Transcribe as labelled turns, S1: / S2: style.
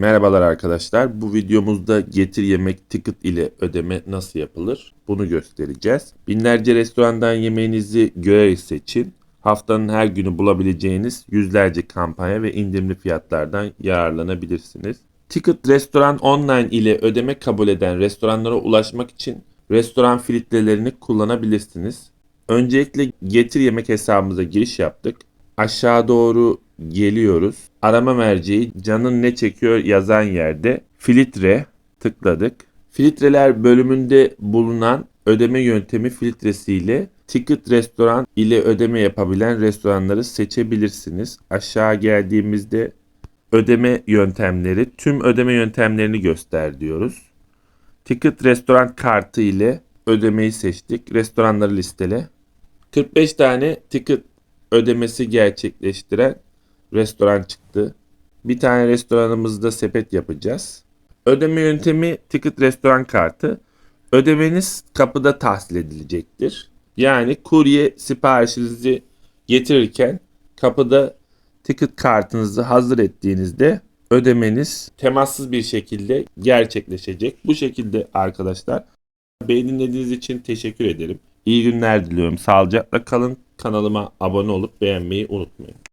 S1: Merhabalar arkadaşlar. Bu videomuzda getir yemek ticket ile ödeme nasıl yapılır? Bunu göstereceğiz. Binlerce restorandan yemeğinizi görerek seçin. Haftanın her günü bulabileceğiniz yüzlerce kampanya ve indirimli fiyatlardan yararlanabilirsiniz. Ticket Restoran Online ile ödeme kabul eden restoranlara ulaşmak için restoran filtrelerini kullanabilirsiniz. Öncelikle getir yemek hesabımıza giriş yaptık. Aşağı doğru geliyoruz. Arama merceği canın ne çekiyor yazan yerde filtre tıkladık. Filtreler bölümünde bulunan ödeme yöntemi filtresiyle Ticket Restoran ile ödeme yapabilen restoranları seçebilirsiniz. Aşağı geldiğimizde ödeme yöntemleri, tüm ödeme yöntemlerini göster diyoruz. Ticket Restoran kartı ile ödemeyi seçtik. Restoranları listele. 45 tane ticket ödemesi gerçekleştiren restoran çıktı. Bir tane restoranımızda sepet yapacağız. Ödeme yöntemi ticket restoran kartı. Ödemeniz kapıda tahsil edilecektir. Yani kurye siparişinizi getirirken kapıda ticket kartınızı hazır ettiğinizde ödemeniz temassız bir şekilde gerçekleşecek. Bu şekilde arkadaşlar. Beni dinlediğiniz için teşekkür ederim. İyi günler diliyorum. Sağlıcakla kalın. Kanalıma abone olup beğenmeyi unutmayın.